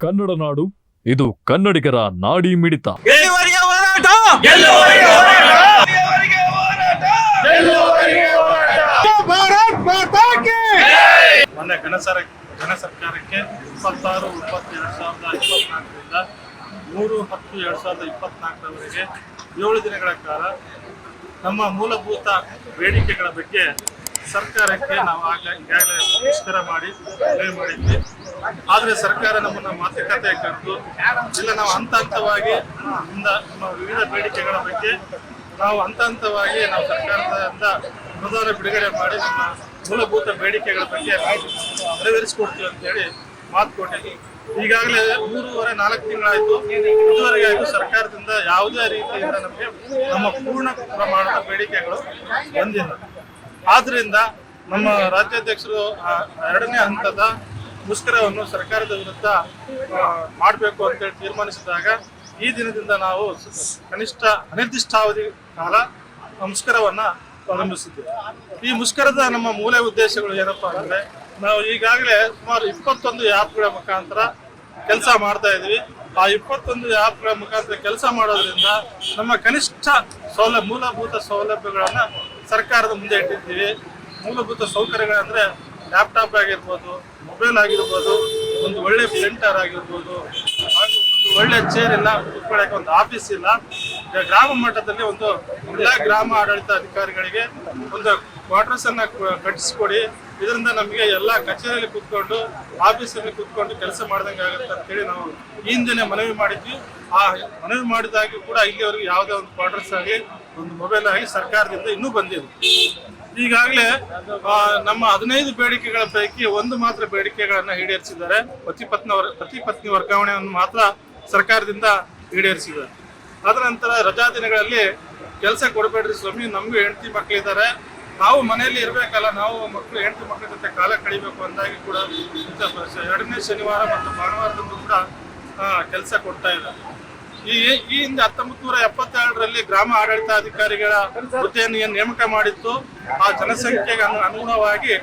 ಕನ್ನಡ ನಾಡು ಇದು ಕನ್ನಡಿಗರ ನಾಡಿ ಮಿಡಿತ. ಮೊನ್ನೆ ಗಣ ಸರ ಸರ್ಕಾರಕ್ಕೆ ಇಪ್ಪತ್ತಾರು ಇಪ್ಪತ್ತೆರಡು ಎರಡು ಸಾವಿರದ ಇಪ್ಪತ್ನಾಲ್ಕರಿಂದ ಮೂರು ಹತ್ತು ಎರಡು ಸಾವಿರದ ಇಪ್ಪತ್ನಾಲ್ಕರವರೆಗೆ ಏಳು ದಿನಗಳ ಕಾಲ ನಮ್ಮ ಮೂಲಭೂತ ಬೇಡಿಕೆಗಳ ಬಗ್ಗೆ ಸರ್ಕಾರಕ್ಕೆ ನಾವು ಆಗ ಈಗಾಗಲೇ ಮುಷ್ಕರ ಮಾಡಿ ಮನವಿ ಮಾಡಿದ್ವಿ. ಆದರೆ ಸರ್ಕಾರ ನಮ್ಮನ್ನು ಮಾತುಕತೆ ಕರೆದು, ಇಲ್ಲ ನಾವು ಹಂತ ಹಂತವಾಗಿ ನಮ್ಮ ವಿವಿಧ ಬೇಡಿಕೆಗಳ ಬಗ್ಗೆ ನಾವು ಹಂತ ಹಂತವಾಗಿ ನಾವು ಸರ್ಕಾರದಿಂದ ಅನುದಾನ ಬಿಡುಗಡೆ ಮಾಡಿ ನಮ್ಮ ಮೂಲಭೂತ ಬೇಡಿಕೆಗಳ ಬಗ್ಗೆ ನೆರವೇರಿಸಿಕೊಡ್ತೀವಿ ಅಂತೇಳಿ ಮಾತು ಕೊಟ್ಟಿದ್ವಿ. ಈಗಾಗಲೇ ಮೂರುವರೆ, ನಾಲ್ಕು ತಿಂಗಳಾಯಿತು. ಇದುವರೆಗೆ ಆಯಿತು ಸರ್ಕಾರದಿಂದ ಯಾವುದೇ ರೀತಿಯಿಂದ ನಮಗೆ ನಮ್ಮ ಪೂರ್ಣ ಪ್ರಮಾಣದ ಬೇಡಿಕೆಗಳು ಬಂದಿಲ್ಲ. ಆದ್ರಿಂದ ನಮ್ಮ ರಾಜ್ಯಾಧ್ಯಕ್ಷರು ಎರಡನೇ ಹಂತದ ಮುಷ್ಕರವನ್ನು ಸರ್ಕಾರದ ವಿರುದ್ಧ ಮಾಡಬೇಕು ಅಂತೇಳಿ ತೀರ್ಮಾನಿಸಿದಾಗ ಈ ದಿನದಿಂದ ನಾವು ಕನಿಷ್ಠ ಅನಿರ್ದಿಷ್ಟಾವಧಿ ಕಾಲ ಮುಷ್ಕರವನ್ನ ಪ್ರಾರಂಭಿಸಿದ್ದೇವೆ. ಈ ಮುಷ್ಕರದ ನಮ್ಮ ಮೂಲ ಉದ್ದೇಶಗಳು ಏನಪ್ಪಾ ಅಂದ್ರೆ, ನಾವು ಈಗಾಗಲೇ ಸುಮಾರು ಇಪ್ಪತ್ತೊಂದು ಆ್ಯಪ್ಗಳ ಮುಖಾಂತರ ಕೆಲಸ ಮಾಡ್ತಾ ಇದ್ವಿ ಆ ಇಪ್ಪತ್ತೊಂದು ಆ್ಯಪ್ಗಳ ಮುಖಾಂತರ ಕೆಲಸ ಮಾಡೋದ್ರಿಂದ ನಮ್ಮ ಕನಿಷ್ಠ ಸೌಲಭ್ಯ ಮೂಲಭೂತ ಸೌಲಭ್ಯಗಳನ್ನ ಸರ್ಕಾರದ ಮುಂದೆ ಇಟ್ಟಿದ್ದೀವಿ. ಮೂಲಭೂತ ಸೌಕರ್ಯಗಳಂದ್ರೆ ಲ್ಯಾಪ್ಟಾಪ್ ಆಗಿರ್ಬೋದು ಮೊಬೈಲ್ ಆಗಿರ್ಬೋದು, ಒಂದು ಒಳ್ಳೆ ಪ್ರಿಂಟರ್ ಆಗಿರ್ಬೋದು, ಹಾಗೂ ಒಂದು ಒಳ್ಳೆ ಚೇರ್ ಇಲ್ಲ ಕೂತ್ಕೊಳ್ಳೋಕೆ ಒಂದು ಆಫೀಸ್ ಇಲ್ಲ. ಗ್ರಾಮ ಮಟ್ಟದಲ್ಲಿ ಒಂದು ಎಲ್ಲ ಗ್ರಾಮ ಆಡಳಿತ ಅಧಿಕಾರಿಗಳಿಗೆ ಒಂದು ಕ್ವಾರ್ಟರ್ಸ್ ಅನ್ನ ಕಟ್ಟಿಸ್ಕೊಡಿ. ಇದರಿಂದ ನಮಗೆ ಎಲ್ಲ ಕಚೇರಿಯಲ್ಲಿ ಕೂತ್ಕೊಂಡು ಆಫೀಸಲ್ಲಿ ಕೂತ್ಕೊಂಡು ಕೆಲಸ ಮಾಡ್ದಂಗೆ ಆಗುತ್ತೆ ಅಂತೇಳಿ ನಾವು ಈ ಹಿಂದೆನೆ ಮನವಿ ಮಾಡಿದ್ವಿ. ಆ ಮನವಿ ಮಾಡಿದಾಗಿ ಕೂಡ ಇಲ್ಲಿವರೆಗೂ ಯಾವುದೇ ಒಂದು ಕ್ವಾರ್ಟರ್ಸ್ ಆಗಲಿ ಒಂದು ಮೊಬೈಲ್ ಆಗಿ ಸರ್ಕಾರದಿಂದ ಇನ್ನೂ ಬಂದಿದೆ. ಈಗಾಗಲೇ ನಮ್ಮ ಹದಿನೈದು ಬೇಡಿಕೆಗಳ ಪೈಕಿ ಒಂದು ಮಾತ್ರ ಬೇಡಿಕೆಗಳನ್ನು ಈಡೇರಿಸಿದ್ದಾರೆ. ಪತಿ ಪತ್ನಿ ಪತಿ ಪತ್ನಿ ವರ್ಗಾವಣೆಯನ್ನು ಮಾತ್ರ ಸರ್ಕಾರದಿಂದ ಈಡೇರಿಸಿದ್ದಾರೆ. ಅದರ ನಂತರ ರಜಾ ದಿನಗಳಲ್ಲಿ ಕೆಲಸ ಕೊಡಬೇಡ್ರಿ ಸ್ವಾಮಿ, ನಮಗೂ ಹೆಂಡತಿ ಮಕ್ಕಳಿದ್ದಾರೆ ನಾವು ಮನೆಯಲ್ಲಿ ಇರಬೇಕಲ್ಲ, ನಾವು ಮಕ್ಕಳು ಹೆಂಡತಿ ಮಕ್ಕಳ ಜೊತೆ ಕಾಲ ಕಳಿಬೇಕು ಅಂದಾಗಿ ಕೂಡ ಎರಡನೇ ಶನಿವಾರ ಮತ್ತು ಭಾನುವಾರದಂದು ಕೂಡ ಕೆಲಸ ಕೊಡ್ತಾ ಇದ್ದಾರೆ. ಈ ಈ ಹಿಂದೆ ಹತ್ತೊಂಬತ್ ನೂರ ಎಪ್ಪತ್ತೆರಡರಲ್ಲಿ ಗ್ರಾಮ ಆಡಳಿತಾಧಿಕಾರಿಗಳ ಹುದ್ದೆಯನ್ನು ನೇಮಕ ಮಾಡಿತ್ತು, ಆ ಜನಸಂಖ್ಯೆಗೆ ಅನುಗುಣವಾಗಿ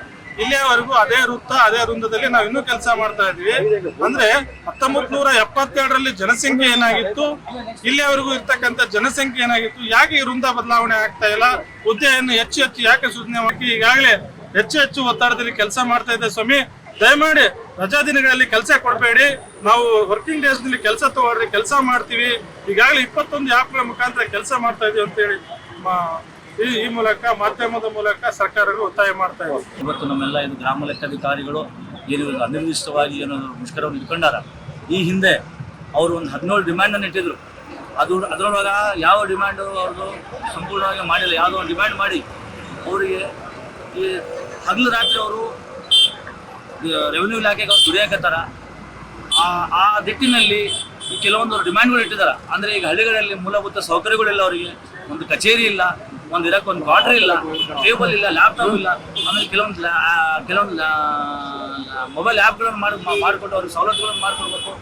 ಇಲ್ಲಿಯವರೆಗೂ ಅದೇ ವೃತ್ತ, ಅದೇ ವೃಂದದಲ್ಲಿ ನಾವು ಇನ್ನೂ ಕೆಲಸ ಮಾಡ್ತಾ ಇದ್ವಿ. ಅಂದ್ರೆ ಹತ್ತೊಂಬತ್ ನೂರ ಎಪ್ಪತ್ತೆರಡರಲ್ಲಿ ಜನಸಂಖ್ಯೆ ಏನಾಗಿತ್ತು, ಇಲ್ಲಿಯವರೆಗೂ ಇರ್ತಕ್ಕಂಥ ಜನಸಂಖ್ಯೆ ಏನಾಗಿತ್ತು, ಯಾಕೆ ಈ ವೃಂದ ಬದಲಾವಣೆ ಆಗ್ತಾ ಇಲ್ಲ, ಹುದ್ದೆಯನ್ನು ಹೆಚ್ಚು ಹೆಚ್ಚು ಯಾಕೆ ಸೂಚನೆ ಮಾಡಿ ಈಗಾಗಲೇ ಹೆಚ್ಚು ಹೆಚ್ಚು ಒತ್ತಡದಲ್ಲಿ ಕೆಲಸ ಮಾಡ್ತಾ ಇದೆ ಸ್ವಾಮಿ ದಯಮಾಡಿ ರಜಾ ದಿನಗಳಲ್ಲಿ ಕೆಲಸ ಕೊಡಬೇಡಿ. ನಾವು ವರ್ಕಿಂಗ್ ಡೇಸ್ನಲ್ಲಿ ಕೆಲಸ ತಗೊಳ್ರಿ, ಕೆಲಸ ಮಾಡ್ತೀವಿ. ಈಗಾಗಲೇ ಇಪ್ಪತ್ತೊಂದು ಆ್ಯಪ್ಗಳ ಮುಖಾಂತರ ಕೆಲಸ ಮಾಡ್ತಾ ಇದೀವಿ ಅಂತೇಳಿ ಈ ಮೂಲಕ, ಮಾಧ್ಯಮದ ಮೂಲಕ ಸರ್ಕಾರಗಳು ಒತ್ತಾಯ ಮಾಡ್ತಾ ಇವೆ. ಇವತ್ತು ನಮ್ಮೆಲ್ಲ ಇದು ಗ್ರಾಮ ಲೆಕ್ಕಾಧಿಕಾರಿಗಳು ಏನು ಅನಿರ್ದಿಷ್ಟವಾಗಿ ಏನೋ ಮುಷ್ಕರವನ್ನು ಇಟ್ಕೊಂಡಾರ? ಈ ಹಿಂದೆ ಅವರು ಒಂದು ಹದಿನೇಳು ಡಿಮ್ಯಾಂಡನ್ನು ಇಟ್ಟಿದ್ರು. ಅದು, ಅದರೊಳಗ ಯಾವ ಡಿಮ್ಯಾಂಡು ಅವ್ರದ್ದು ಸಂಪೂರ್ಣವಾಗಿ ಮಾಡಿಲ್ಲ. ಯಾವುದೋ ಡಿಮ್ಯಾಂಡ್ ಮಾಡಿ, ಅವರಿಗೆ ಈ ಹಗಲು ರಾತ್ರಿ ಅವರು ರೆವೆನ್ಯೂ ಇಲಾಖೆಗೆ ದುಡಿಯಾಕತ್ತಾರ. ಆ ದಿಟ್ಟಿನಲ್ಲಿ ಕೆಲವೊಂದು ಡಿಮ್ಯಾಂಡ್ಗಳು ಇಟ್ಟಿದ್ದಾರೆ ಅಂದರೆ ಈಗ ಹಳ್ಳಿಗಳಲ್ಲಿ ಮೂಲಭೂತ ಸೌಕರ್ಯಗಳಿಲ್ಲ ಅವರಿಗೆ. ಒಂದು ಕಚೇರಿ ಇಲ್ಲ, ಒಂದು ಇರಕ್ಕೆ ಒಂದು ಕ್ವಾರ್ಟರ್ ಇಲ್ಲ ಟೇಬಲ್ ಇಲ್ಲ ಲ್ಯಾಪ್ಟಾಪ್ ಇಲ್ಲ. ಆಮೇಲೆ ಕೆಲವೊಂದು ಕೆಲವೊಂದು ಮೊಬೈಲ್ ಆ್ಯಪ್ಗಳನ್ನು ಮಾಡಿ ಮಾಡಿಕೊಟ್ಟು ಅವ್ರಿಗೆ ಸವಲತ್ತುಗಳನ್ನು ಮಾಡಿಕೊಡ್ಬೇಕು.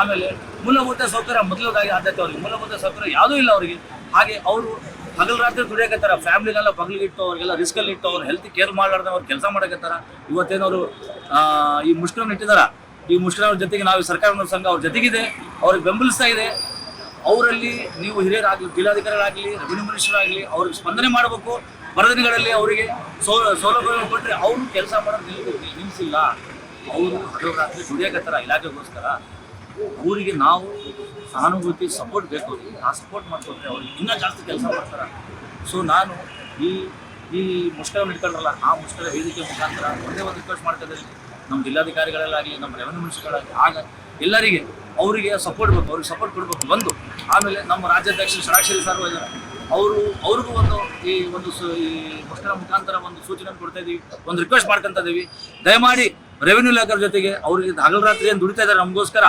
ಆಮೇಲೆ ಮೂಲಭೂತ ಸೌಕರ್ಯ ಮೊದಲದಾಗಿ ಆದ್ಯತೆ ಅವ್ರಿಗೆ. ಮೂಲಭೂತ ಸೌಕರ್ಯ ಯಾವುದೂ ಇಲ್ಲ ಅವರಿಗೆ. ಹಾಗೆ ಅವರು ಹಗಲು ರಾತ್ರಿ ದುಡಿಯಕತ್ತಾರ. ಫ್ಯಾಮಿಲಿಗೆಲ್ಲ ಬಗ್ಲಿಗೆ ಇಟ್ಟು ಅವ್ರಿಗೆಲ್ಲ ರಿಸ್ಕಲ್ಲಿ ಇಟ್ಟು ಅವ್ರ ಹೆಲ್ತ್ ಕೇರ್ ಮಾಡ್ಲಾರ್ದೆ ಅವ್ರು ಕೆಲಸ ಮಾಡಕತ್ತಾರ. ಇವತ್ತೇನವರು ಈ ಮುಷ್ಕರವನ್ನು ಇಟ್ಟಿದಾರ. ಈ ಮುಷ್ಕರ ಜೊತೆಗೆ ನಾವು ಸರ್ಕಾರ ಸಂಘ ಅವ್ರ ಜೊತೆಗಿದೆ. ಅವ್ರಿಗೆ ಬೆಂಬಲಿಸ್ತಾ ಇದೆ. ಅವರಲ್ಲಿ ನೀವು ಹಿರಿಯರಾಗಲಿ, ಜಿಲ್ಲಾಧಿಕಾರಿಗಳಾಗಲಿ ರೆವಿನ್ಯೂ ಮಿನಿಸ್ಟರ್ ಅವ್ರಿಗೆ ಸ್ಪಂದನೆ ಮಾಡಬೇಕು. ಬರದಿನಗಳಲ್ಲಿ ಅವರಿಗೆ ಸೌ, ಸೌಲಭ್ಯಗಳನ್ನು ಕೊಟ್ಟರೆ ಅವರು ಕೆಲಸ ಮಾಡೋದು ನಿಲ್ ನಿಲ್ಲಿಸಿಲ್ಲ ಅವರು ಹಗಲು ರಾತ್ರಿ ದುಡಿಯಕತ್ತಾರ ಇಲಾಖೆಗೋಸ್ಕರ. ಅವರಿಗೆ ನಾವು ಸಹಾನುಭೂತಿ ಸಪೋರ್ಟ್ ಬೇಕು ಆ ಸಪೋರ್ಟ್ ಮಾಡಿಕೊಟ್ರೆ ಅವ್ರಿಗೆ ಇನ್ನೂ ಜಾಸ್ತಿ ಕೆಲಸ ಮಾಡ್ತಾರೆ. ಸೊ ನಾನು ಈ ಈ ಮುಷ್ಕರವನ್ನು ಇಟ್ಕೊಂಡ್ರಲ್ಲ ಆ ಮುಷ್ಕರ ವೇದಿಕೆ ಮುಖಾಂತರ ಒಂದೇ ಒಂದು ರಿಕ್ವೆಸ್ಟ್ ಮಾಡ್ತಾ ಇದ್ದೀನಿ ನಮ್ಮ ಜಿಲ್ಲಾಧಿಕಾರಿಗಳಲ್ಲಾಗಲಿ ನಮ್ಮ ರೆವೆನ್ಯೂ ಮಿನಿಸ್ಟರ್ಗಳಾಗಲಿ ಆಗ ಎಲ್ಲರಿಗೆ ಅವರಿಗೆ ಸಪೋರ್ಟ್ ಬೇಕು, ಅವ್ರಿಗೆ ಸಪೋರ್ಟ್ ಕೊಡಬೇಕು. ಒಂದು ಆಮೇಲೆ ನಮ್ಮ ರಾಜ್ಯಾಧ್ಯಕ್ಷ ಷಡಾಕ್ಷರಿ ಸರ್ ಇದ್ದಾರೆ. ಅವರು, ಅವ್ರಿಗೂ ಒಂದು ಈ ಒಂದು ಈ ಮುಷ್ಕರ ಮುಖಾಂತರ ಒಂದು ಸೂಚನೆ ಕೊಡ್ತಾ ಇದೀವಿ. ಒಂದು ರಿಕ್ವೆಸ್ಟ್ ಮಾಡ್ಕೊಂತ ಇದೀವಿ. ದಯಮಾಡಿ ರೆವೆನ್ಯೂ ಇಲಾಖೆ ಜೊತೆಗೆ ಅವ್ರಿಗೆ ಹಗಲು ರಾತ್ರಿ ಏನು ದುಡಿತಾ ಇದ್ದಾರೆ ನಮಗೋಸ್ಕರ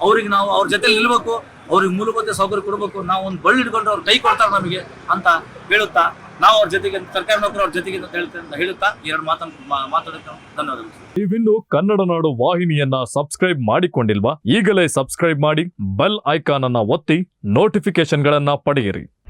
ಅವ್ರಿಗೆ ನಾವು ಅವ್ರ ಜೊತೆ ನಿಲ್ಬೇಕು, ಅವ್ರಿಗೆ ಮೂಲಭೂತ ಸೌಕರ್ಯ ಕೊಡಬೇಕು, ನಾವು ಒಂದು ಬಳ್ಳಿ ಹಿಡ್ಕೊಂಡ್ರೆ ಅವ್ರು ಕೈ ಕೊಡ್ತಾರೆ ನಮಗೆ ಅಂತ ಹೇಳುತ್ತಾ, ನಾವು ಅವ್ರ ಜೊತೆಗೆ, ಸರ್ಕಾರಿ ನೌಕರ ಅವ್ರ ಜೊತೆಗೆ ಅಂತ ಹೇಳ್ತಾ ಅಂತ ಹೇಳುತ್ತಾ ಎರಡು ಮಾತನ್ನು ಮಾ- ಮಾತಾಡುತ್ತೆ ಧನ್ಯವಾದಗಳು. ನೀವಿನ್ನು ಕನ್ನಡ ನಾಡು ವಾಹಿನಿಯನ್ನ ಸಬ್ಸ್ಕ್ರೈಬ್ ಮಾಡಿಕೊಂಡಿಲ್ವಾ? ಈಗಲೇ ಸಬ್ಸ್ಕ್ರೈಬ್ ಮಾಡಿ, ಬೆಲ್ ಐಕಾನ್ ಅನ್ನ ಒತ್ತಿ ನೋಟಿಫಿಕೇಶನ್ಗಳನ್ನ ಪಡೆಯಿರಿ.